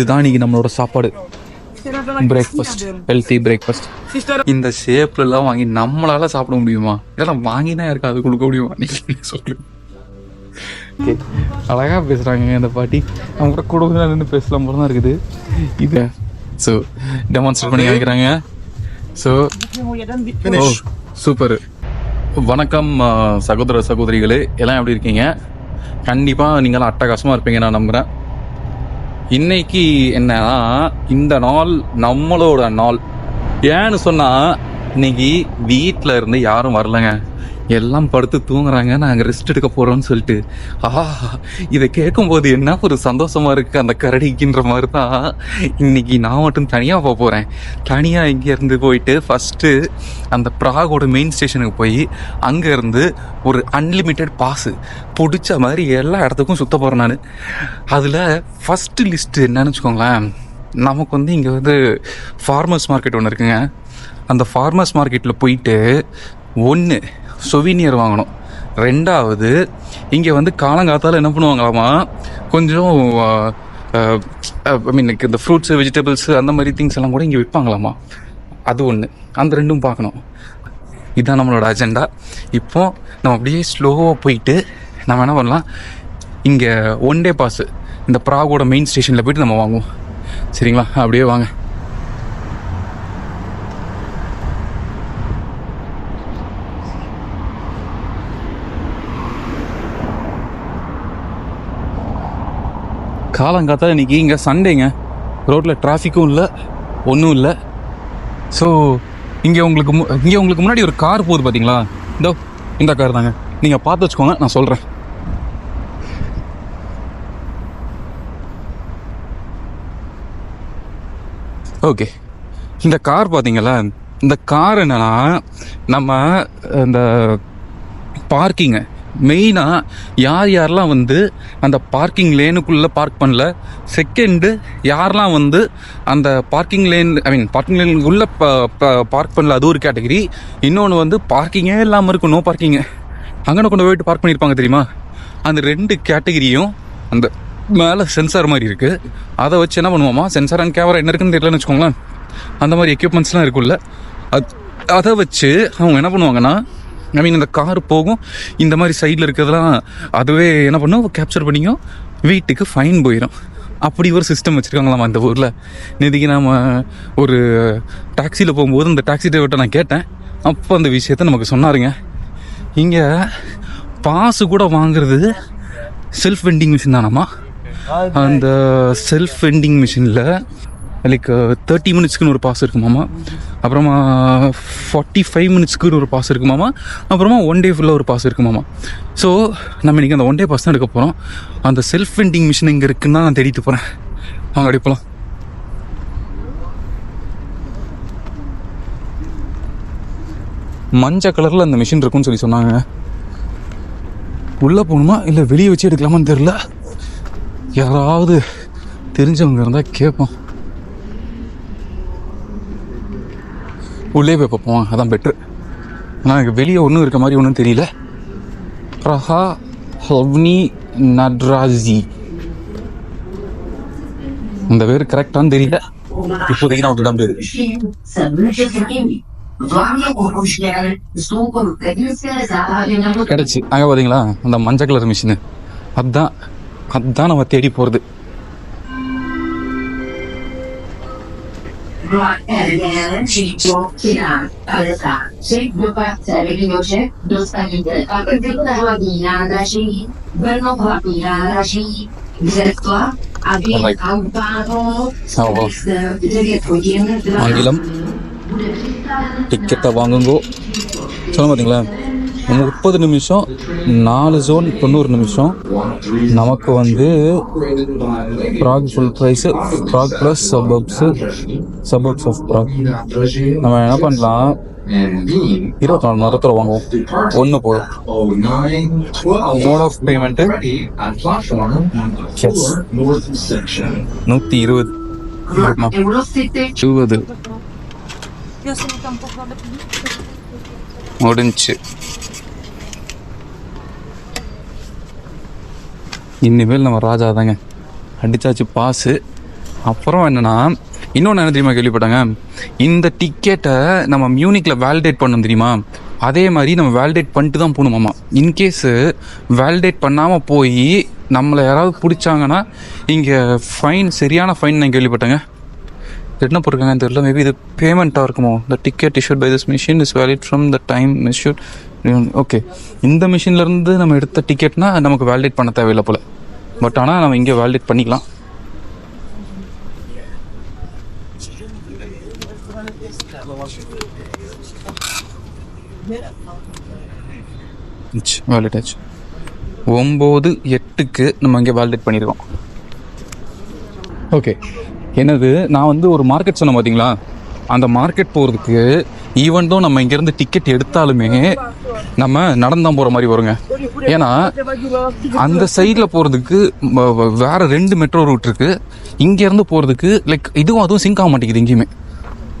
இதுதான் இன்னைக்கு நம்மளோட சாப்பாடு. பிரேக்ஃபாஸ்ட் ஹெல்த்தி பிரேக்ஃபாஸ்ட் இந்த ஷேப்லலாம் வாங்கி நம்மளால சாப்பிட முடியுமா? இதெல்லாம் வாங்கினா யாருக்கு அது கொடுக்க முடியுமா? நீங்க சொல்லு? ஓகே. அழகா பேசுறாங்க இந்த பாட்டி. அவங்க கூட கூட நின்று பேசலாம் போல தான் இருக்குது. இது ஸோ டெமான்ஸ்ட்ரேட் பண்ணி வைக்கிறாங்க ஸோ சூப்பர் oh, வணக்கம் சகோதர சகோதரிகளே. எல்லாம் எப்படி இருக்கீங்க? கண்டிப்பாக நீங்களாம் அட்டகாசமாக இருப்பீங்க நான் நம்புகிறேன் இன்னைக்கு என்னன்னா இந்த நாள் நம்மளோட நாள். ஏன்னு சொன்னால் இன்னைக்கு வீட்டில் இருந்து யாரும் வரலங்க. எல்லாம் படுத்து தூங்குறாங்க. நாங்கள் ரெஸ்ட் எடுக்க போகிறோம்னு சொல்லிட்டு. ஆஹா இதை கேட்கும்போது என்ன ஒரு சந்தோஷமாக இருக்குது அந்த கரடிக்குன்ற மாதிரி தான் இன்னைக்கு நான் மட்டும் தனியாக போக போகிறேன் தனியாக இங்கேருந்து போயிட்டு ஃபஸ்ட்டு அந்த ப்ராகோட மெயின் ஸ்டேஷனுக்கு போய் அங்கேருந்து ஒரு அன்லிமிட்டெட் பாஸு பிடிச்ச மாதிரி எல்லா இடத்துக்கும் சுத்த போகிறேன் நான். அதில் ஃபஸ்ட்டு லிஸ்ட்டு என்னன்னு வச்சுக்கோங்களேன். நமக்கு வந்து இங்கே வந்து ஃபார்மர்ஸ் மார்க்கெட் ஒன்று இருக்குங்க. அந்த ஃபார்மர்ஸ் மார்க்கெட்டில் போயிட்டு ஒன்று சொவினியர் வாங்கணும். ரெண்டாவது இங்கே வந்து காலங்காத்தால் என்ன பண்ணுவாங்களாமா கொஞ்சம் ஐ மீன் இந்த ஃப்ரூட்ஸு வெஜிடபிள்ஸு அந்த மாதிரி திங்ஸ் எல்லாம் கூட இங்கே விற்பாங்களாமா அது ஒன்று அந்த ரெண்டும் பார்க்கணும். இதுதான் நம்மளோட அஜெண்டா இப்போது நம்ம அப்படியே ஸ்லோவாக போயிட்டு நம்ம என்ன பண்ணலாம்? இங்கே ஒன் டே பாஸு இந்த ப்ராகோட மெயின் ஸ்டேஷனில் போயிட்டு நம்ம வாங்குவோம். சரிங்களா? அப்படியே வாங்க. காலங்காத்தால் இன்னைக்கு இங்கே சண்டேங்க ரோட்டில் டிராஃபிக்கும் இல்லை ஒன்றும் இல்லை. ஸோ இங்கே உங்களுக்கு மு- இங்கே உங்களுக்கு முன்னாடி ஒரு கார் போகுது பார்த்தீங்களா இதோ இந்த கார் தாங்க. நீங்கள் பார்த்து வச்சுக்கோங்க நான் சொல்கிறேன் ஓகே இந்த கார் பார்த்தீங்களா இந்த கார் என்னென்னா நம்ம இந்த பார்க்கிங்கை மெயினாக யார் யாரெல்லாம் வந்து அந்த பார்க்கிங் லேனுக்குள்ளே பார்க் பண்ணல செகண்டு யாரெல்லாம் வந்து அந்த parking lane I mean parking லேனுக்குள்ளே park பண்ணல அது ஒரு கேட்டகரி இன்னொன்று வந்து பார்க்கிங்கே இல்லாமல் இருக்கும் நோ பார்க்கிங்கு அங்கே கொண்டு போயிட்டு பார்க் பண்ணியிருப்பாங்க தெரியுமா? அந்த ரெண்டு கேட்டகிரியும் அந்த மேலே சென்சார் மாதிரி இருக்குது அதை வச்சு என்ன பண்ணுவோமா? சென்சார் அண்ட் கேமரா என்ன இருக்குன்னு தெரியலன்னு வச்சுக்கோங்களேன். அந்த மாதிரி எக்யூப்மெண்ட்ஸ்லாம் இருக்குல்ல. அது அதை வச்சு அவங்க என்ன பண்ணுவாங்கன்னா ஐ மீன் இந்த கார் போகும். இந்த மாதிரி சைடில் இருக்கிறதெல்லாம் அதுவே என்ன பண்ணும்? கேப்சர் பண்ணிக்கும். வீட்டுக்கு ஃபைன் போயிடும் அப்படி ஒரு சிஸ்டம் வச்சுருக்காங்களாமா இந்த ஊரில். நேற்றுக்கு நாம் ஒரு டாக்ஸியில் போகும்போது இந்த டாக்ஸி டிரைவர்கிட்ட நான் கேட்டேன். அப்போ அந்த விஷயத்த நமக்கு சொன்னாருங்க. இங்கே பாசு கூட வாங்குறது செல்ஃப் வெண்டிங் மிஷின் தானாமா அந்த செல்ஃப் வெண்டிங் மிஷினில் லைக் தேர்ட்டி மினிட்ஸ்க்குன்னு ஒரு பாஸ் இருக்குமாமா அப்புறமா ஃபார்ட்டி ஃபைவ் மினிட்ஸ்க்குன்னு ஒரு பாஸ் இருக்குமாமா அப்புறமா ஒன் டே ஃபுல்லாக ஒரு பாஸ் இருக்குமாமா ஸோ நம்ம இன்றைக்கி அந்த ஒன் டே பாஸ் தான் எடுக்க போகிறோம் அந்த செல்ஃப் வெண்டிங் மிஷின் இங்கே இருக்குன்னு தான் நான் தேடிட்டு போகிறேன் அவங்க அடிப்பலாம் மஞ்சள் கலரில் அந்த மிஷின் இருக்குன்னு சொல்லி சொன்னாங்க. உள்ளே போகணுமா? இல்லை வெளியே வச்சு எடுக்கலாமான்னு தெரில யாராவது தெரிஞ்சவங்க இருந்தால் கேட்போம். உள்ளே போய் பார்ப்போம். அதான் பெட்ரு ஆனால் எனக்கு வெளியே ஒன்றும் இருக்க மாதிரி ஒன்றும் தெரியல. ரஹா ஹவ்னி நட்ராஜி. இந்த பேர் கரெக்டான்னு தெரியல. இப்போதைக்கு நான் விட்டுதான் பேர். கிடச்சி. அங்கே பார்த்தீங்களா அந்த மஞ்சள் கலர் மிஷினு அதுதான் அதுதான் நம்ம தேடி போகிறது ஆங்கிலம் டிக்கெட்டை வாங்குங்கோ சொல்ல பார்த்தீங்களா முப்பது நிமிஷம் நாலு ஜோன் தொண்ணூறு நிமிஷம். நமக்கு வந்து Prague full price Prague plus suburbs suburbs of Prague நம்ம என்ன பண்ணலாம்? இருபத்தி நாலு நேரத்தில் வாங்குவோம். ஒன்று போதும். Mode of payment. நூற்றி இருபது. இருபது. முடிஞ்சு. இனிமேல் நம்ம ராஜா தாங்க. அடித்தாச்சு பாஸு அப்புறம் என்னென்னா இன்னொன்று என்ன தெரியுமா கேள்விப்பட்டாங்க? இந்த டிக்கெட்டை நம்ம மியூனிக்கில் வேலிடேட் பண்ணணும் தெரியுமா? அதே மாதிரி நம்ம வேலிடேட் பண்ணிட்டு தான் போகணுமாமா இன்கேஸு வேலிடேட் பண்ணாமல் போய் நம்மளை யாராவது பிடிச்சாங்கன்னா இங்கே ஃபைன் சரியான ஃபைன் நான் கேள்விப்பட்டேங்க. என்ன போட்டிருக்காங்கன்னு தெரியல மேபி இது பேமெண்ட்டாக இருக்குமோ? The ticket issued by this machine is valid from the time issued okay இந்த மிஷின்லேருந்து நம்ம எடுத்த டிக்கெட்னா நமக்கு வேலிடேட் பண்ண தேவையில்லை போல். பட் ஆனால் நம்ம இங்கே வேலிடேட் பண்ணிக்கலாம். வேலிட் ஆச்சு. ஒம்பது எட்டுக்கு நம்ம இங்கே வேலிடேட் பண்ணியிருக்கோம் ஓகே என்னது நான் வந்து ஒரு மார்க்கெட் சொன்னேன் பார்த்தீங்களா அந்த மார்க்கெட் போகிறதுக்கு ஈவன் தான் நம்ம இங்கேருந்து டிக்கெட் எடுத்தாலுமே நம்ம நடந்தான் போகிற மாதிரி வருங்க. ஏன்னா அந்த சைடில் போகிறதுக்கு வேற ரெண்டு மெட்ரோ ரூட் இருக்குது இங்கேருந்து போகிறதுக்கு லைக் இதுவும் அதுவும் சிங்க் ஆக மாட்டேங்குது எங்கேயுமே.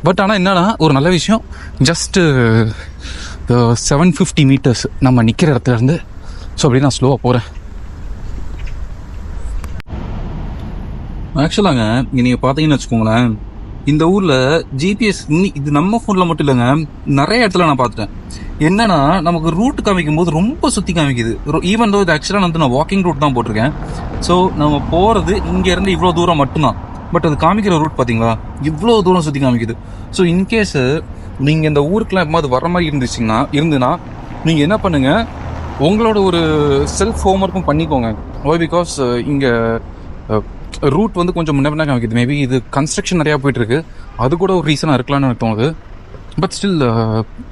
பட் ஆனால் என்னன்னா ஒரு நல்ல விஷயம். ஜஸ்ட்டு செவன் ஃபிஃப்டி மீட்டர்ஸ் நம்ம நிற்கிற இடத்துல இருந்து ஸோ அப்படியே நான் ஸ்லோவாக போகிறேன் ஆக்சுவலாங்க நீங்கள் பார்த்தீங்கன்னு வச்சுக்கோங்களேன். இந்த ஊரில் ஜிபிஎஸ் இது நம்ம ஃபோனில் மட்டும் இல்லைங்க. நிறைய இடத்துல நான் பார்த்துட்டேன். என்னன்னா நமக்கு ரூட் காமிக்கும் போது ரொம்ப சுற்றி காமிக்குது. ஈவன் தோ இது ஆக்சுவலாக வந்து நான் வாக்கிங் ரூட் தான் போட்டிருக்கேன். ஸோ நம்ம போகிறது இங்கேருந்து இவ்வளோ தூரம் மட்டும்தான். பட் அது காமிக்கிற ரூட் பார்த்தீங்களா இவ்வளோ தூரம் சுற்றி காமிக்குது. ஸோ இன்கேஸ் நீங்கள் இந்த ஊருக்குலாம் எப்போது வர மாதிரி இருந்துச்சுன்னா இருந்துன்னா நீங்கள் என்ன பண்ணுங்கள் உங்களோட ஒரு செல்ஃப் ஹோம் ஒர்க்கும் பண்ணிக்கோங்க. ஓய் பிகாஸ் இங்கே ரூட் வந்து கொஞ்சம் முன்ன பின்ன காமிக்குது. மேபி இது கன்ஸ்ட்ரக்ஷன் நிறையா போயிட்டு இருக்கு அது கூட ஒரு ரீசனாக இருக்கலாம்னு எனக்கு தோணுது. பட் ஸ்டில்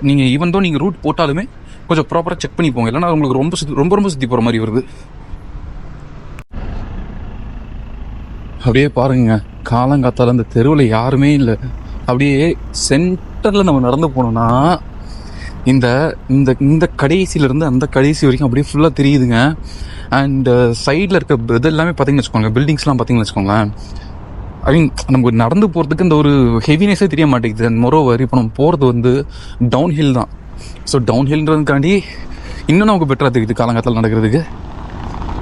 நீங்கள் ஈவன் தோ நீங்கள் ரூட் போட்டாலுமே கொஞ்சம் ப்ராப்பராக செக் பண்ணி போங்க. இல்லைன்னா உங்களுக்கு ரொம்ப சுத்தி ரொம்ப ரொம்ப சுற்றி போகிற மாதிரி வருது. அப்படியே பாருங்க. காலங்காத்தால் அந்த தெருவில் யாருமே இல்லை. அப்படியே சென்டரில் நம்ம நடந்து போனோம்னா இந்த இந்த இந்த கடைசியிலேருந்து அந்த கடைசி வரைக்கும் அப்படியே ஃபுல்லாக தெரியுதுங்க. அண்ட் சைடில் uh, இருக்க இது எல்லாமே பார்த்தீங்கன்னு வச்சுக்கோங்க பில்டிங்ஸ்லாம் பார்த்தீங்கன்னு வச்சுக்கோங்களேன். ஐ மீன் நமக்கு நடந்து போகிறதுக்கு இந்த ஒரு ஹெவினஸே தெரிய மாட்டேங்குது. அண்ட் மொரோவர் இப்போ நம்ம போகிறது வந்து டவுன் ஹில் தான். ஸோ டவுன் ஹில்ன்றதுக்காண்டி இன்னும் நமக்கு பெட்டராக தெரியுது காலங்காலத்தில் நடக்கிறதுக்கு.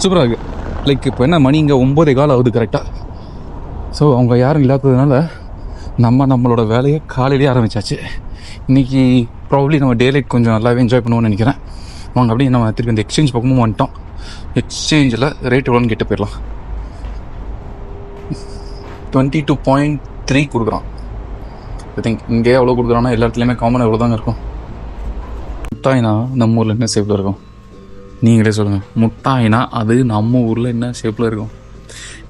சூப்பராக இருக்குது லைக் இப்போ என்ன மணி இங்கே ஒம்போதே கால் ஆகுது கரெக்டாக ஸோ அவங்க யாரும் இல்லாததுனால நம்ம நம்மளோட வேலையை காலையிலேயே ஆரம்பித்தாச்சு இன்றைக்கி ப்ராப்ளி நம்ம டே லைட் கொஞ்சம் நல்லாவே என்ஜாய் பண்ணுவோம்னு நினைக்கிறேன். வாங்க அப்படியே நம்ம திருப்பி அந்த எக்ஸ்சேஞ்ச் பக்கமும் வந்துட்டோம். எக்ஸ்சேஞ்சில் ரேட் எவ்வளோன்னு கேட்டு போயிடலாம். டுவெண்ட்டி டூ பாயிண்ட் த்ரீ கொடுக்குறான். ஐ திங்க் இங்கே எவ்வளோ கொடுக்குறான்னா எல்லா இடத்துலையுமே காமனாக எவ்வளோ தாங்க இருக்கும்? முட்டாய்னா நம்ம ஊரில் என்ன ஷேப்பில் இருக்கும்? நீங்களே சொல்லுங்கள் முட்டாய்னா அது நம்ம ஊரில் என்ன ஷேப்பில் இருக்கும்?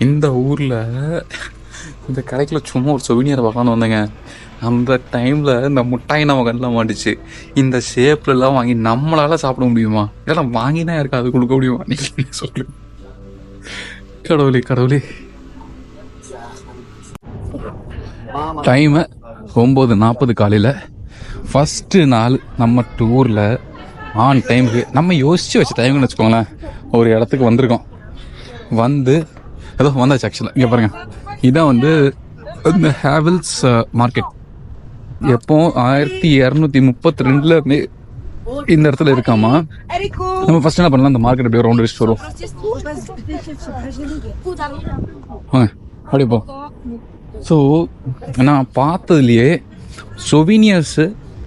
இந்த ஊரில் இந்த கடைக்குள்ள சும்மா ஒரு சொவினியரை பார்க்கலான்னு வந்தேங்க. அந்த டைமில் இந்த முட்டாய் நம்ம கண்ணில் மாட்டுச்சு இந்த ஷேப்லலாம் வாங்கி நம்மளால சாப்பிட முடியுமா? இதெல்லாம் வாங்கினா யாருக்கு அது கொடுக்க முடியுமா? நீங்கள் சொல்லு. கடவுளே கடவுளே. டைமை ஒம்பது நாற்பது காலையில் ஃபஸ்ட்டு நாள் நம்ம டூரில் ஆன் டைமுக்கு நம்ம யோசித்து வச்ச டைம்னு வச்சுக்கோங்களேன். ஒரு இடத்துக்கு வந்திருக்கோம். வந்து ஏதோ வந்தாச்சு ஆக்சுவலாக இங்கே பாருங்க. இதான் வந்து இந்த ஹேவல்ஸ் மார்க்கெட் uh, எப்போ ஆயிரத்தி இரநூத்தி முப்பத்தி ரெண்டுல மே இந்த இடத்துல இருக்காமா? நம்ம ஃபர்ஸ்ட் என்ன பண்ணலாம்? இந்த மார்க்கெட் அப்படியே ரவுண்ட் அடிச்சுட்டு வருவோம். வாங்க போ. ஸோ நான் பார்த்ததுலேயே சொவீனியர்ஸு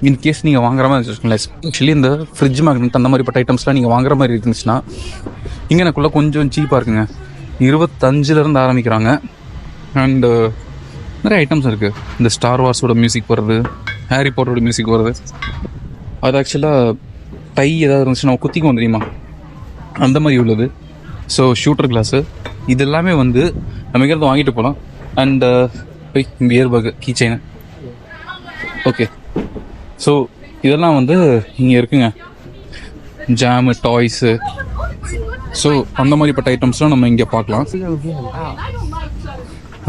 இன்கேஸ் நீங்கள் வாங்குற மாதிரி இருந்துச்சுங்களேன் எஸ்பெஷலி இந்த ஃப்ரிட்ஜ் மேக்னெட் அந்த மாதிரிப்பட்ட ஐட்டம்ஸ்லாம் நீங்கள் வாங்குற மாதிரி இருந்துச்சுன்னா இங்கனக்குள்ளே கொஞ்சம் சீப்பாக இருக்குங்க. இருபத்தஞ்சிலேருந்து ஆரம்பிக்கிறாங்க. அண்டு நிறைய ஐட்டம்ஸ் இருக்குது இந்த ஸ்டார் வார்ஸோட மியூசிக் வருது ஹாரி பாட்டரோட மியூசிக் வருது. அது ஆக்சுவலாக டை ஏதாவது இருந்துச்சுன்னா குத்திக்கும் தெரியுமா? அந்த மாதிரி உள்ளது. ஸோ ஷூட்டர் கிளாஸு இது எல்லாமே வந்து நம்ம இங்கேருந்து வாங்கிட்டு போகலாம் அண்ட் பியர் பர்க் கீ செயின் ஓகே ஸோ இதெல்லாம் வந்து இங்கே இருக்குங்க. ஜாமு டாய்ஸு ஸோ அந்த மாதிரிப்பட்ட ஐட்டம்ஸ்லாம் நம்ம இங்கே பார்க்கலாம்.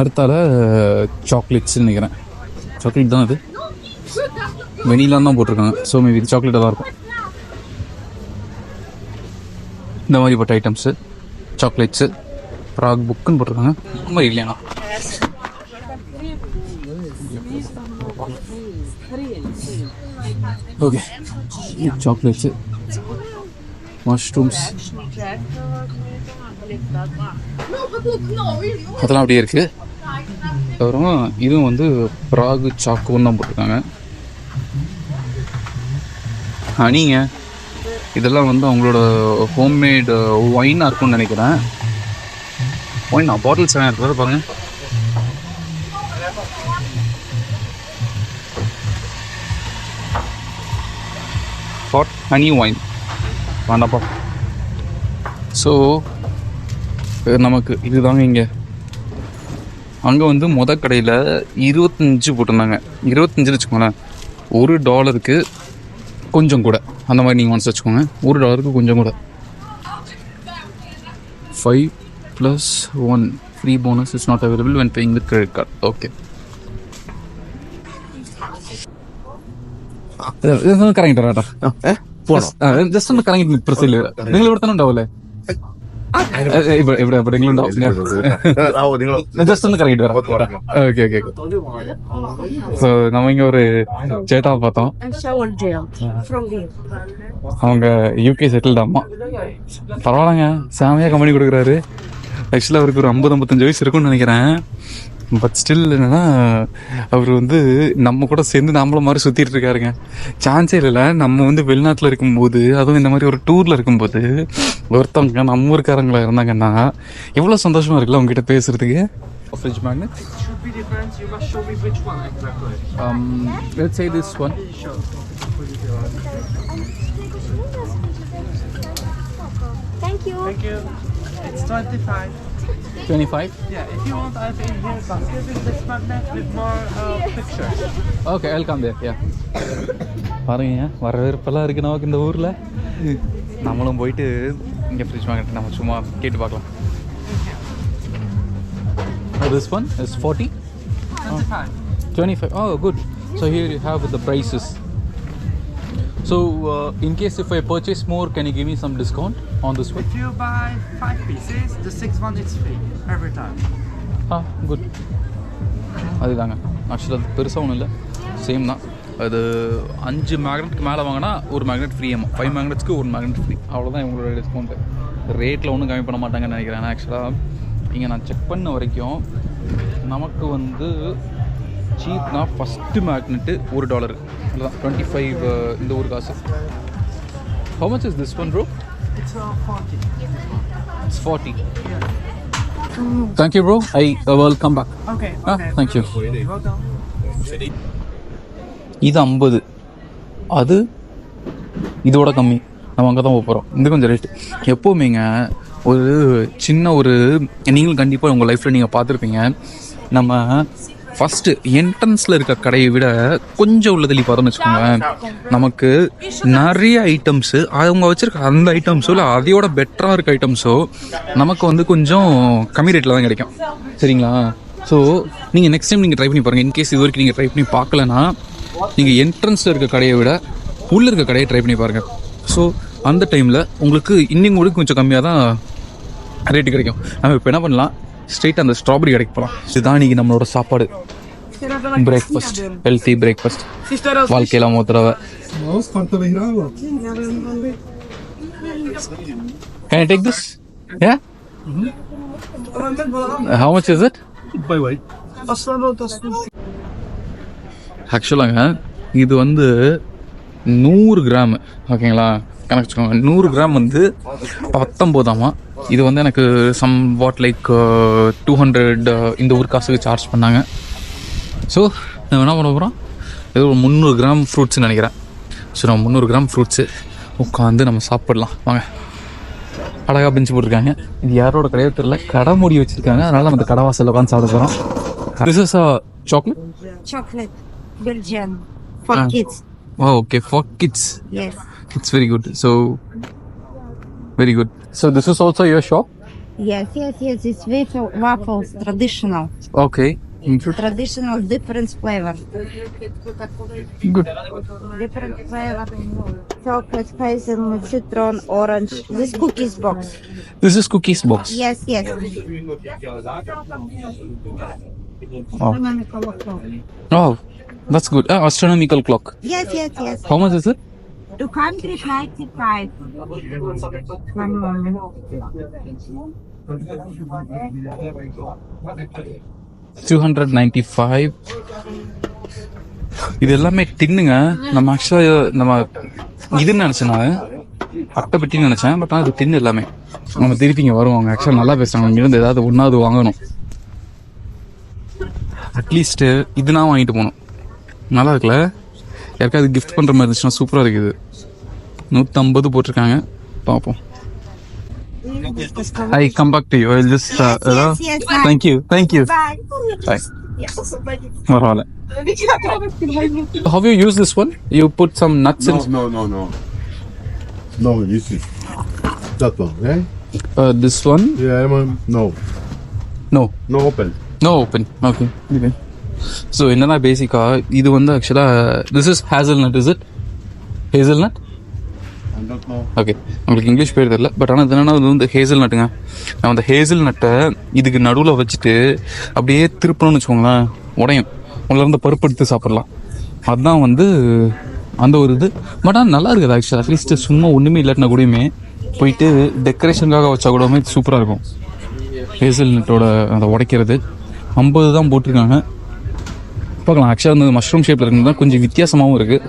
அடுத்தால சாக்லேட்ஸ்ன்னு நினைக்கிறேன். சாக்லேட் தான் அது? வெனிலான் தான் போட்டிருக்காங்க. ஸோ மேபி இது சாக்லேட்டாக தான் இருக்கும். இந்த மாதிரிப்பட்ட ஐட்டம்ஸு சாக்லேட்ஸு ப்ராக் புக்குன்னு போட்டிருக்காங்க. இந்த மாதிரி இல்லையாண்ணா ஓகே சாக்லேட்ஸு மஷ்ரூம்ஸ் அதெல்லாம் அப்படியே இருக்கு. அப்புறம் இதுவும் வந்து பிராகு சாக்கோன்னு தான் போட்டிருக்காங்க. ஹனிங்க இதெல்லாம் வந்து அவங்களோட ஹோம்மேடு ஒயினாக இருக்கும்னு நினைக்கிறேன். ஒயினா பாட்டில்ஸ் எல்லாம் இருக்கிறத பாருங்க. ஹாட் ஹனி ஒயின் வேண்டாப்பா ஸோ நமக்கு இதுதாங்க இங்கே. அங்கே வந்து மொத கடையில் இருபத்தஞ்சு போட்டிருந்தாங்க. இருபத்தஞ்சுன்னு வச்சுக்கோங்களேன். ஒரு டாலருக்கு கொஞ்சம் கூட. அந்த மாதிரி நீங்கள் மனசு வச்சுக்கோங்க. ஒரு டாலருக்கு கொஞ்சம் கூட. Five plus one free bonus is not available when paying with credit card okay கரெக்டாடா കേട്ടോ ജസ്റ്റ് ഒന്ന് കറങ്ങിട്ട് പ്രസിൽ നിങ്ങൾ ഇവിടെ തന്നെ ഉണ്ടാവൂലേ ഇവിടെ ഇവിടെ എവിടെയെങ്കിലും ഉണ്ടാവും ജസ്റ്റ് ഒന്ന് കറങ്ങിട്ട് വരാം ഓക്കെ ഓക്കെ ஸோ நம்ம இங்க ஒரு சேட்டாவை பார்த்தோம் I'm shower gel from here. அவங்க யூகே செட்டில்டு அம்மா பரவாயில்லங்க செமையாக கம்பெனி கொடுக்குறாரு ஆக்சுவலாக அவருக்கு ஒரு ஐம்பது ஐம்பத்தஞ்சு வயசு இருக்கும்னு நினைக்கிறேன் பட் ஸ்டில் என்னன்னா அவர் வந்து நம்ம கூட சேர்ந்து நம்மள மாதிரி சுற்றிட்டு இருக்காருங்க சான்ஸே இல்லை நம்ம வந்து வெளிநாட்டில் இருக்கும்போது அதுவும் இந்த மாதிரி ஒரு டூரில் இருக்கும்போது ஒருத்தவங்க நம்ம ஊருக்காரங்களா இருந்தாங்கன்னா எவ்வளோ சந்தோஷமா இருக்குல்ல உங்ககிட்ட பேசுறதுக்கு fridge magnet should be different. You must show me which one exactly. um, let's say this one Thank you. Thank you. It's 25. 25 Yeah, if you want, I have in here basket with this magnet with more uh, pictures. Okay welcome there yeah பாருங்க வரவேற்பெல்லாம் இருக்குது நமக்கு இந்த ஊரில். நம்மளும் போயிட்டு இங்கே fridge வாங்கிட்டு நம்ம சும்மா கேட்டு பார்க்கலாம். This one is forty 25. Twenty five oh good so here you have the prices so in case if I purchase more can you give me some discount on this one If you buy five pieces, the sixth one is free every time. Ah good அதுதாங்க ஆக்சுவலாக அது பெருசாக ஒன்றும் இல்லை. Same தான். அது அஞ்சு மேக்னெட்க்கு மேலே வாங்கினா ஒரு மேக்னெட் ஃப்ரீ ஆமாம் ஃபைவ் மேக்னெட்ஸ்க்கு ஒரு மேக்னெட் ஃப்ரீ அவ்வளோதான் இவங்களோட டிஸ்கவுண்ட்டு ரேட்டில் ஒன்றும் கம்மி பண்ண மாட்டாங்கன்னு நினைக்கிறேன். ஆக்சுவலாக இங்கே நான் செக் பண்ண வரைக்கும் நமக்கு வந்து சீப்னா ஃபஸ்ட்டு மேக்னெட்டு ஒரு டாலர் அவ்வளோதான் டுவெண்ட்டி ஃபைவ் இந்த ஒரு காசு. How much is this one bro It's 40. It's forty thank you bro I will come back. Ah. Thank you. இது ஐம்பது. அது இதோட கம்மி. நம்ம அங்கே தான் போகிறோம் இது கொஞ்சம் ரேட்டு எப்போவுமேங்க ஒரு சின்ன ஒரு நீங்களும் கண்டிப்பாக உங்கள் லைஃப்பில் நீங்கள் பார்த்துருப்பீங்க. நம்ம ஃபஸ்ட்டு என்ட்ரன்ஸில் இருக்க கடையை விட கொஞ்சம் உள்ள தள்ளி பார்த்தோம்னு வச்சுக்கோங்களேன். நமக்கு நிறைய ஐட்டம்ஸு அவங்க வச்சுருக்க அந்த ஐட்டம்ஸோ இல்லை அதையோட பெட்டராக இருக்க ஐட்டம்ஸோ நமக்கு வந்து கொஞ்சம் கம்மி ரேட்டில் தான் கிடைக்கும். சரிங்களா? ஸோ நீங்கள் நெக்ஸ்ட் டைம் நீங்கள் ட்ரை பண்ணி பாருங்கள் இன்கேஸ் இது வரைக்கும் நீங்கள் ட்ரை பண்ணி பார்க்கலனா நீங்கள் என்ட்ரன்ஸில் இருக்க கடையை விட உள்ளே இருக்க கடையை ட்ரை பண்ணி பாருங்கள் ஸோ அந்த டைமில் உங்களுக்கு இன்னும் கூட கொஞ்சம் கம்மியாக தான் ரேட்டு கிடைக்கும். நம்ம இப்போ என்ன பண்ணலாம்? ஸ்ட்ரெயிட் அந்த ஸ்ட்ராபெரி கடைக்கு போகலாம் இதுதான் இன்னைக்கு நம்மளோட சாப்பாடு. பிரேக்ஃபாஸ்ட் ஹெல்த்தி பிரேக்ஃபாஸ்ட் வாழ்க்கையில் மூணு தடவை. Nossa, quanto também grava? Can take this a how much is it Vai, ஆக்சுவலாங்க இது வந்து நூறு கிராம். ஓகேங்களா? கணக்கு வச்சுக்கோங்க. நூறு கிராம் வந்து பத்தொம்போதாமா இது வந்து எனக்கு some what like two hundred இந்த ஊர் காசுக்கு சார்ஜ் பண்ணாங்க. ஸோ நம்ம என்ன பண்ண போகிறோம் இது ஒரு முந்நூறு கிராம் ஃப்ரூட்ஸ்னு நினைக்கிறேன். ஸோ நம்ம முந்நூறு கிராம் ஃப்ரூட்ஸு உட்காந்து நம்ம சாப்பிடலாம். வாங்க. அழகாக பெஞ்சு போட்டிருக்காங்க. இது யாரோட கடையோ தெரியல. கடை மூடி வச்சிருக்காங்க. அதனால நம்ம கடை வாசல்ல உட்காந்து சாப்பிட போகிறோம் this is chocolate Chocolate? Belgian. For Ah. Kids. Oh, okay, for kids. Yes. It's very good. So, very good. So, this is also your shop? Yes, yes, yes. It's waffle, waffles, traditional. Okay. Traditional, different flavor. Good. Different flavor. Chocolate, hazelnut, citron, orange. This cookies box. This is cookies box. Yes, yes. Oh, oh that's good. Ah, astronomical clock. Yes, yes, yes. How much is it? to country 95. One moment. Two hundred ninety five இது எல்லாமே டின்னுங்க நம்ம ஆக்சுவலாக நம்ம இதுன்னு நினச்சேன் நான் அட்டை பெட்டின்னு நினச்சேன் பட் ஆனால் இது டின்னு எல்லாமே நம்ம திருப்பி இங்கே வருவாங்க ஆக்சுவலாக நல்லா பேசுகிறாங்க இங்கேருந்து ஏதாவது ஒன்றாவது வாங்கணும் அட்லீஸ்ட்டு இதுனா வாங்கிட்டு போகணும் நல்லா இருக்குல்ல யாருக்காவது கிஃப்ட் பண்ணுற மாதிரி இருந்துச்சுன்னா சூப்பராக இருக்குது நூற்றம்பது போட்டிருக்காங்க பார்ப்போம் I come back to you just yes, yes, bye. Thank you thank you Bye. Bye. பரவாயில்ல How you use this one? You put some nuts No, in no, no, no. No, this is that one, eh? uh, this one? Yeah, I'm, um, no, No, no open. no open. Okay. okay. So என்னன்னா பேசிக்கா இது வந்து ஆக்சுவலாக this is hazel nut is it hazel nut. Okay நம்மளுக்கு English பேர் தெரியல. But ஆனால் இது என்னன்னா இது வந்து ஹேசல் நட்டுங்க நம்ம அந்த ஹேசல் நட்டை இதுக்கு நடுவில் வச்சுட்டு அப்படியே திருப்பணும்னு வச்சுக்கோங்களேன் உடையும். உள்ள இருந்து பருப்பு எடுத்து சாப்பிடலாம். அதுதான் வந்து அந்த ஒரு இது. பட் ஆனால் நல்லா இருக்குது ஆக்சுவலாக அட்லீஸ்ட் சும்மா ஒன்றுமே இல்லாட்டினா கூடயுமே போயிட்டு டெக்கரேஷனுக்காக வச்சா கூடமே சூப்பராக இருக்கும். ஹேசல் நட்டோட அந்த உடைக்கிறது. ஐம்பது தான் போட்டிருக்காங்க. பார்க்கலாம். ஆக்சுவலாக வந்து மஷ்ரூம் ஷேப்பில் இருக்கிறது தான் கொஞ்சம் வித்தியாசமாகவும் இருக்குது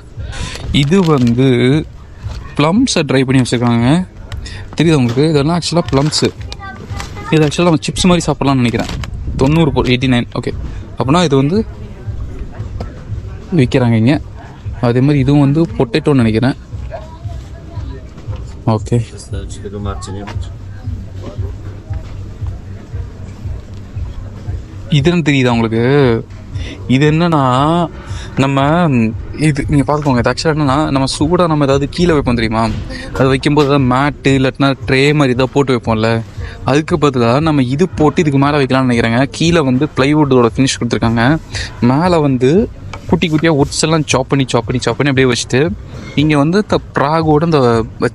இது வந்து ப்ளம்ஸை ட்ரை பண்ணி வச்சுருக்காங்க. தெரியுது உங்களுக்கு? இதெல்லாம் ஆக்சுவலாக ப்ளம்ஸு இது ஆக்சுவலாக நம்ம சிப்ஸ் மாதிரி சாப்பிட்லாம்னு நினைக்கிறேன். தொண்ணூறு போ எயிட்டி நைன் ஓகே அப்படின்னா இது வந்து விற்கிறாங்க இங்கே. அதே மாதிரி இதுவும் வந்து பொட்டேட்டோன்னு நினைக்கிறேன். ஓகே இதுன்னு தெரியுதா உங்களுக்கு? இது என்னன்னா நம்ம இது நீங்கள் பார்த்துக்கோங்க இது ஆக்சுவலாக என்னன்னா நம்ம சூடாக நம்ம ஏதாவது கீழே வைப்போம் தெரியுமா? அது வைக்கும்போது ஏதாவது மேட்டு இல்லாட்டினா ட்ரே மாதிரி ஏதாவது போட்டு வைப்போம்ல. அதுக்கு பதிலாக நம்ம இது போட்டு இதுக்கு மேலே வைக்கலாம்னு நினைக்கிறேங்க. கீழே வந்து பிளைவுட்டோட ஃபினிஷ் கொடுத்துருக்காங்க. மேலே வந்து குட்டி குட்டியாக ஒட்ஸ் எல்லாம் சாப் பண்ணி சாப் பண்ணி சாப் பண்ணி அப்படியே வச்சுட்டு இங்கே வந்து இந்த ப்ராகோட இந்த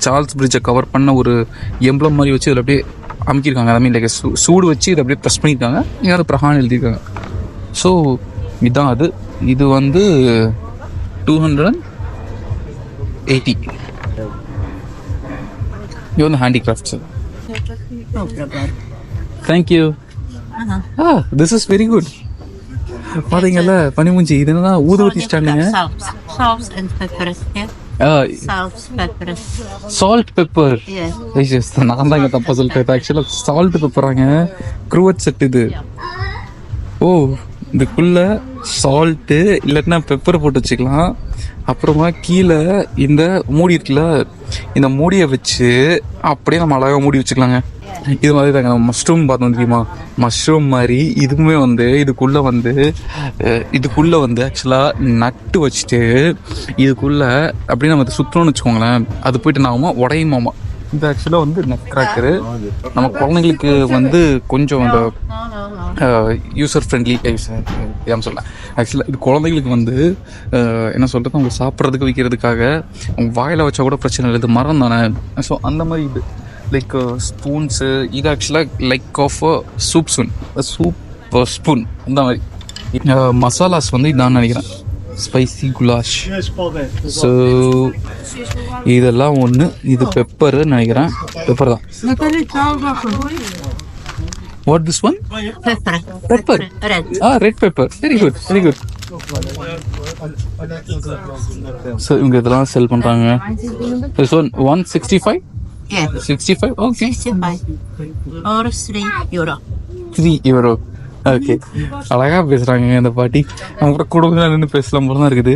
சார்ல்ஸ் பிரிட்ஜை கவர் பண்ண ஒரு எம்ப்ளம் மாதிரி வச்சு இதில் அப்படியே அமுக்கியிருக்காங்க. ஐ மீன் லைக் சூடு வச்சு இதை அப்படியே ப்ரெஸ் பண்ணியிருக்காங்க. இங்கே அது பிரஹான் எழுதியிருக்காங்க. ஸோ இதுதான் அது இது வந்து டூ ஹண்ட்ரட் எயிட்டி இது வந்து handicrafts thank you ah this is very good பாத்தீங்கல்ல பனிமூஞ்சி இது என்னன்னா salt, pepper. Salt pepper. நான் தான் தப்பா சொல்லிட்டேன். ஆக்சுவலாக சால்ட் பெப்பராங்க க்ரூவட் செட் இது. ஓ இதுக்குள்ள சால்ட்டு இல்லைன்னா பெப்பர் போட்டு வச்சுக்கலாம். அப்புறமா கீழே இந்த மூடி இருக்குல்ல இந்த மூடியை வச்சு அப்படியே நம்ம அழகாக மூடி வச்சுக்கலாங்க. இது மாதிரி தாங்க நம்ம மஷ்ரூம் பார்த்தோம் தெரியுமா? மஷ்ரூம் மாதிரி இதுவுமே வந்து இதுக்குள்ள வந்து இதுக்குள்ளே இதுக்குள்ள வந்து ஆக்சுவலாக நட்டு வச்சுட்டு இதுக்குள்ள அப்படியே நம்ம சுற்றணும்னு வச்சுக்கோங்களேன். அது போயிட்டு நாம உடையுமாமா? இது ஆக்சுவலாக வந்து நெக் கிராக்கரு நம்ம குழந்தைங்களுக்கு வந்து கொஞ்சம் அந்த யூசர் ஃப்ரெண்ட்லி ஏன் சொல்ல? ஆக்சுவலாக இது குழந்தைங்களுக்கு வந்து என்ன சொல்கிறது அவங்க சாப்பிட்றதுக்கு வைக்கிறதுக்காக அவங்க வாயில் வச்சா கூட பிரச்சனை இல்லை. இது மரம் தானே? ஸோ அந்த மாதிரி இது. லைக் ஸ்பூன்ஸு இது ஆக்சுவலாக like of soup spoon soup spoon அந்த மாதிரி. மசாலாஸ் வந்து இதான் நினைக்கிறேன். ஸ்பைசி குலாஷ் ஸோ இதெல்லாம் ஒன்று இது பெப்பரு நினைக்கிறேன். பெப்பர் தான். What this one Pepper. Pepper Red. Ah red pepper very good very good so இவங்க இதெல்லாம் செல் பண்ணுறாங்க this one one sixty five. Sixty five okay 65. Or 3 euro. Three இவரோ ஓகே. அழகா பேசுறாங்க இந்த பாட்டி. அவங்க கூட கூட கொஞ்ச நேரம் நின்று பேசலாம் போல தான் இருக்குது.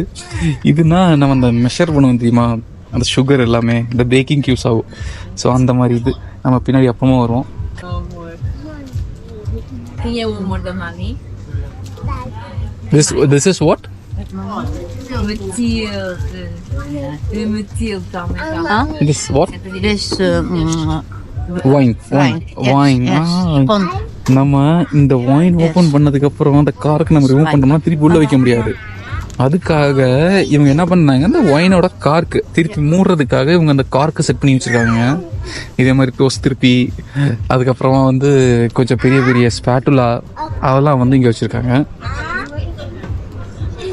இதுனா நம்ம அந்த மெஷர் பண்ணுவோம் தெரியுமா? அந்த சுகர் எல்லாமே இந்த பேக்கிங் யூஸ் ஆகும். ஸோ அந்த மாதிரி இது. நம்ம பின்னாடி அப்பமா வருவோம். This this is what this what This um, wine wine yes, wine yes. Pond. நம்ம இந்த வைன் ஓபன் பண்ணதுக்கு அப்புறம் அந்த காருக்கு நம்ம ரிமூவ் பண்ணோம்னா திருப்பி உள்ள வைக்க முடியாது. அதுக்காக இவங்க என்ன பண்ணாங்க? அந்த ஒயினோட கார்க்கு திருப்பி மூடுறதுக்காக இவங்க அந்த கார்க்கு செட் பண்ணி வச்சிருக்காங்க. இதே மாதிரி டோஸ் திருப்பி அதுக்கப்புறமா வந்து கொஞ்சம் பெரிய பெரிய ஸ்பேட்டுலா அதெல்லாம் வந்து இங்கே வச்சிருக்காங்க.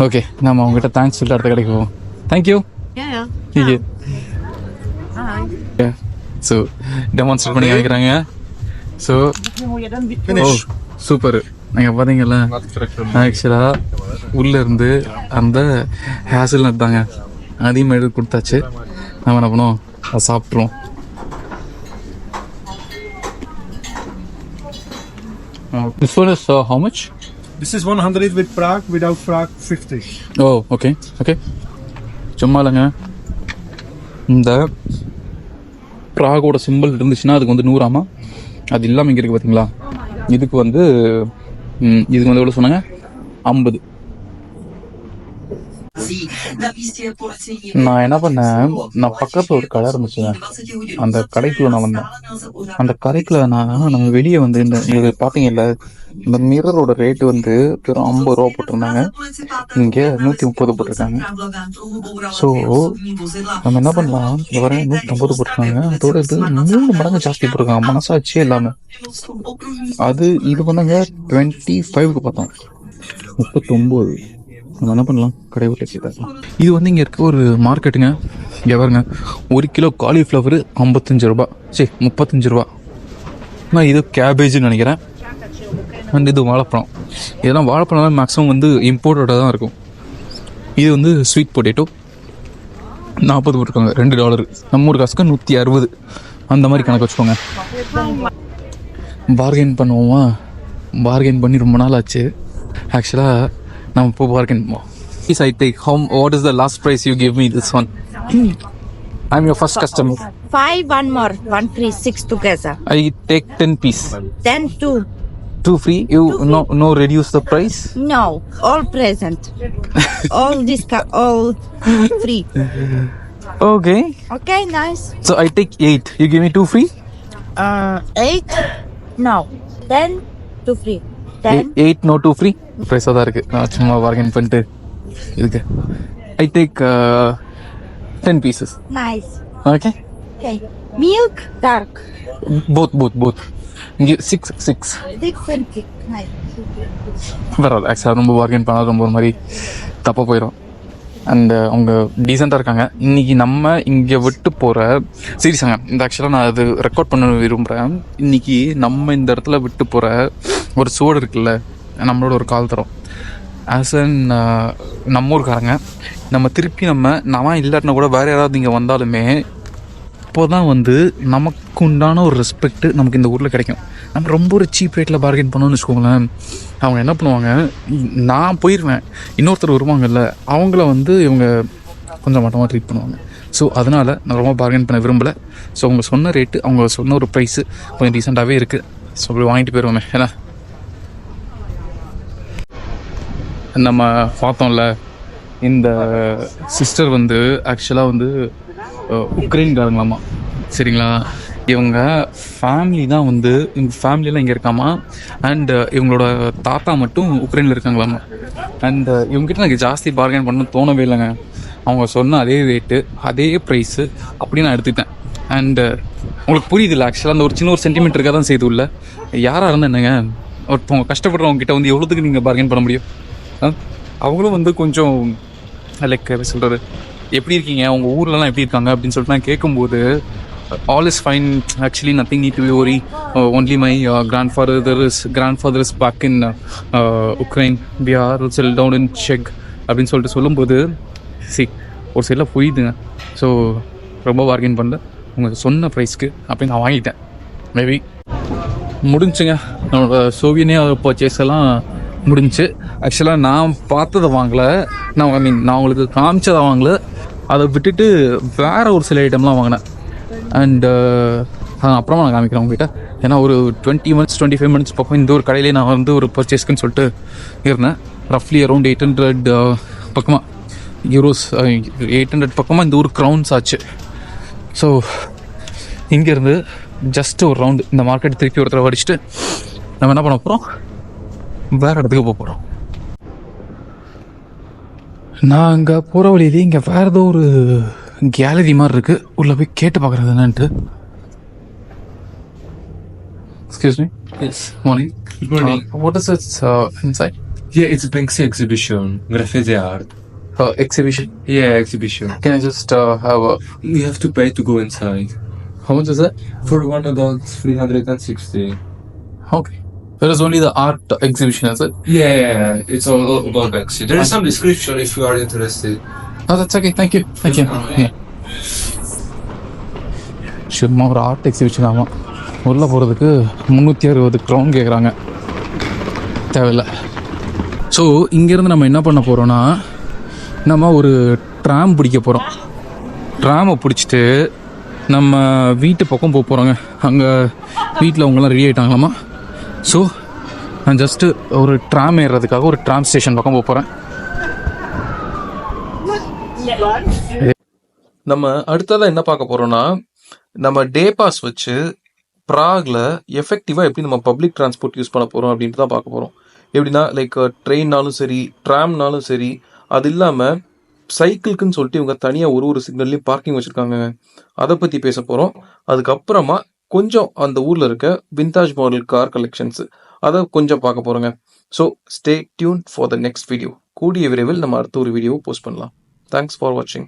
ஓகே நம்ம அவங்ககிட்ட தேங்க்ஸ் சொல்லிட்டு அடுத்த கடைக்கு போவோம். தேங்க்யூ. ஸோ டெமான்ஸ்ட்ரேட் பண்ணி காமிக்கிறாங்க. ஸோ சூப்பர் நீங்கள் பார்த்தீங்கல்ல ஆக்சுவலாக உள்ளே இருந்து அந்த ஹேசல் நட் தாங்க. அதையும் எடுத்து கொடுத்தாச்சு. நம்ம என்ன பண்ணுவோம்? அதை சாப்பிட்ருவோம் This one is uh, how much? This is 100 with Prague, without Prague 50. Oh okay okay சும்மா இல்லைங்க. இந்த ப்ராகோட சிம்பிள் இருந்துச்சுன்னா அதுக்கு வந்து நூறாமா? அது இல்லாமல் இங்கே இருக்குது பார்த்தீங்களா இதுக்கு வந்து இதுக்கு வந்து எவ்வளோ சொன்னாங்க? ஐம்பது. நான் என்ன பண்ணேன்? நான் பக்கத்தில் ஒரு கடை இருந்துச்சுங்க அந்த கடைக்குள்ள நான் வந்தேன். அந்த கடைக்குள்ள நான் நம்ம வெளியே வந்து இந்த இது பாத்தீங்கல்ல இந்த மிரரோட ரேட் வந்து வெறும் ஐம்பது ரூபா போட்டிருந்தாங்க. இங்கே நூற்றி முப்பது போட்டிருக்காங்க. ஸோ நம்ம என்ன பண்ணலாம்? இந்த வர நூத்தி ஐம்பது போட்டிருக்காங்க அதோட இது மூணு மடங்கு ஜாஸ்தி போட்டிருக்காங்க. மனசாட்சியே இல்லாமல் அது இது பண்ணாங்க டுவெண்ட்டி ஃபைவ்க்கு பார்த்தோம். முப்பத்தொம்போது. நம்ம என்ன பண்ணலாம்? கடை விட்டு வச்சுக்கலாம் இது வந்து இங்கே இருக்க ஒரு மார்க்கெட்டுங்க இங்கே பாருங்க. ஒரு கிலோ காலிஃப்ளவர் ஐம்பத்தஞ்சு ரூபா சரி முப்பத்தஞ்சு ரூபா நான் இது கேபேஜ்னு நினைக்கிறேன். அண்ட் இது வாழைப்பழம். இதெல்லாம் வாழைப்பழம் மேக்ஸிமம் வந்து இம்போர்ட்டடாக தான் இருக்கும். இது வந்து ஸ்வீட் பொட்டேட்டோ நாற்பது போட்டிருக்காங்க. ரெண்டு டாலர் நம்ம ஒரு காசுக்கு நூற்றி அறுபது. அந்த மாதிரி கணக்கு வச்சுக்கோங்க. பார்கெயின் பண்ணுவோமா? பார்கெயின் பண்ணி ரொம்ப நாள் ஆச்சு. ஆக்சுவலாக Now, bargain. Please, I take home. What is the last price you give me this one? Hmm. I'm your first customer. Five, one more, one free, six together. I take 10 piece. Ten two. Free? You no no reduce the price? No, all present. all discount, all free. Okay. Okay, nice. So I take 8. You give me 2 free? Uh, eight? No. ten, two free. Ten eight. no 2 free? ப்ரைஸாக தான் இருக்குது நான் சும்மா bargain பண்ணிட்டு இருக்கு I take ten pieces Nice. Okay. Milk, dark. Both both both இங்கே six six. பரவாயில்ல. ஆக்சுவலாக ரொம்ப பார்கெயின் பண்ணால் ரொம்ப ஒரு மாதிரி தப்பாக போயிடும் அண்ட் அவங்க டீசெண்டாக இருக்காங்க. இன்னைக்கு நம்ம இங்கே விட்டு போகிற சீரியஸாங்க இந்த ஆக்சுவலாக நான் அது ரெக்கார்ட் பண்ண விரும்புகிறேன் இன்னைக்கு நம்ம இந்த இடத்துல விட்டு போகிற ஒரு சுவடு இருக்குல்ல நம்மளோட ஒரு கால் தரும். ஆஸ் அன் நம்ம ஊருக்காரங்க நம்ம திருப்பி நம்ம நான் இல்லாட்டினா கூட வேறு யாராவது இங்கே வந்தாலுமே அப்போ தான் வந்து நமக்கு உண்டான ஒரு ரெஸ்பெக்ட் நமக்கு இந்த ஊரில் கிடைக்கும். நம்ம ரொம்ப ஒரு சீப் ரேட்டில் பார்கெயின் பண்ணோம்னு வச்சுக்கோங்களேன். அவங்க என்ன பண்ணுவாங்க நான் போயிடுவேன் இன்னொருத்தர் வருவாங்கல்ல அவங்கள வந்து இவங்க கொஞ்சம் மட்டமாக ட்ரீட் பண்ணுவாங்க. ஸோ அதனால் நான் ரொம்ப பார்கெயின் பண்ண விரும்பலை. ஸோ அவங்க சொன்ன ரேட்டு அவங்க சொன்ன ஒரு ப்ரைஸு கொஞ்சம் ரீசெண்டாகவே இருக்குது ஸோ அப்படி வாங்கிட்டு போயிடுவோமே ஏன்னா நம்ம பார்த்தோம்ல இந்த சிஸ்டர் வந்து ஆக்சுவலாக வந்து உக்ரைன்காரங்களாமா. சரிங்களா? இவங்க ஃபேமிலி தான் வந்து இவங்க ஃபேமிலியெலாம் இங்கே இருக்காமா? அண்ட் இவங்களோட தாத்தா மட்டும் உக்ரைனில் இருக்காங்களாமா? அண்ட் இவங்ககிட்ட எனக்கு ஜாஸ்தி பார்கெயின் பண்ண தோணவே இல்லைங்க. அவங்க சொன்ன அதே ரேட்டு அதே ப்ரைஸு அப்படி நான் எடுத்துக்கிட்டேன். அண்டு உங்களுக்கு புரியுதுல்ல ஆக்சுவலாக அந்த ஒரு சின்ன ஒரு சென்டிமீட்டருக்காக தான் செய்து உள்ள. யாராக இருந்தால் என்னங்க? ஒருத்தவங்க கஷ்டப்படுறவங்க கிட்ட வந்து எவ்வளோத்துக்கு நீங்கள் பார்கெயின் பண்ண முடியும்? அவங்களும் வந்து கொஞ்சம் லைக் எப்படி சொல்கிறது எப்படி இருக்கீங்க? உங்கள் ஊர்லலாம் எப்படி இருக்காங்க? அப்படின்னு சொல்லிட்டு நான் கேட்கும்போது all is fine actually nothing need to be worry only my grand father is grand father is back in Ukraine we sell down in check அப்படின்னு சொல்லிட்டு சொல்லும்போது சி ஒரு சைடில் புரியுதுங்க ஸோ ரொம்ப பார்கெயின் பண்ணல. உங்கள் சொன்ன ப்ரைஸ்க்கு அப்படின்னு நான் வாங்கிட்டேன். மேபி முடிஞ்சுங்க. நம்மளோட சோவியனே பர்ச்சேஸ் எல்லாம் முடிஞ்சு. ஆக்சுவலாக நான் பார்த்ததை வாங்கல. நான் ஐ மீன் நான் உங்களுக்கு காமிச்சதை வாங்கல. அதை விட்டுட்டு வேற ஒரு சில ஐட்டம்லாம் வாங்கினேன். Uh, அண்டு அப்புறமா நான் காமிக்கிறேன் உங்ககிட்ட. ஏன்னா ஒரு twenty minutes twenty five minutes பக்கம் இந்த ஒரு கடையிலே நான் வந்து ஒரு பர்ச்சேஸ்க்குன்னு சொல்லிட்டு இருந்தேன். ரஃப்லி அரௌண்ட் எயிட் ஹண்ட்ரட் பக்கமாக யூரோஸ் எயிட் ஹண்ட்ரட் பக்கமாக இந்த ஒரு க்ரௌன்ஸ் ஆச்சு. ஸோ இங்கேருந்து ஜஸ்ட் ஒரு ரவுண்டு இந்த மார்க்கெட் திருப்பி ஒரு தடவை அடிச்சுட்டு நம்ம என்ன பண்ண போகிறோம் வேறு இடத்துக்கு போக போகிறோம் நான் அங்கே போகிற வழியிலே இங்கே வேறு ஏதோ ஒரு கேலரி மாதிரி இருக்குது உள்ளே போய் கேட்டு பார்க்குறது என்னன்ட்டு excuse me Yes. Morning Good morning. What is it's inside Yeah, it's Banksy exhibition, graffiti art. uh, exhibition. Yeah, exhibition. Can I just uh, have a. You have to pay to go inside. How much is that? For one adult, 360. Okay. There is only the art exhibition, is it? Yeah, yeah, yeah. it's all about Banksy. There is some description if you are interested. Oh, that's okay. Thank you. Thank you. Yeah. சும்மா ஒரு art exhibition ஆமாம் உள்ளே போகிறதுக்கு முந்நூற்றி அறுபது crown கேட்குறாங்க தேவையில்ல so இங்கேருந்து நம்ம என்ன பண்ண போகிறோன்னா நம்ம ஒரு ட்ராம் பிடிக்க போகிறோம் ட்ராமை பிடிச்சிட்டு நம்ம வீட்டு பக்கம் போக போகிறோங்க அங்கே வீட்டில் அவங்களாம் ரெடி ஆகிட்டாங்களாமா ஸோ நான் ஜஸ்ட்டு ஒரு ட்ராம் ஏறுறதுக்காக ஒரு ட்ராம் ஸ்டேஷன் பக்கம் போக போகிறேன் நம்ம அடுத்ததாக என்ன பார்க்க போகிறோன்னா நம்ம டே பாஸ் வச்சு ப்ராகில் எஃபெக்டிவாக எப்படி நம்ம பப்ளிக் டிரான்ஸ்போர்ட் யூஸ் பண்ண போகிறோம் அப்படின்ட்டு தான் பார்க்க போகிறோம் எப்படின்னா லைக் ட்ரெயின்னாலும் uh, சரி ட்ராம்னாலும் சரி அது இல்லாமல் சைக்கிளுக்குன்னு சொல்லிட்டு இவங்க தனியாக ஒரு ஒரு சிக்னல்லையும் பார்க்கிங் வச்சுருக்காங்க அதை பற்றி பேச போகிறோம் அதுக்கப்புறமா கொஞ்சம் அந்த ஊரில் இருக்க விந்தாஜ் மாடல் கார் கலெக்ஷன்ஸ் அதை கொஞ்சம் பார்க்க போகிறோங்க so stay tuned for the next video கூடிய விரைவில் நம்ம அடுத்த ஒரு வீடியோவை போஸ்ட் பண்ணலாம். தேங்க்ஸ் ஃபார் வாட்சிங்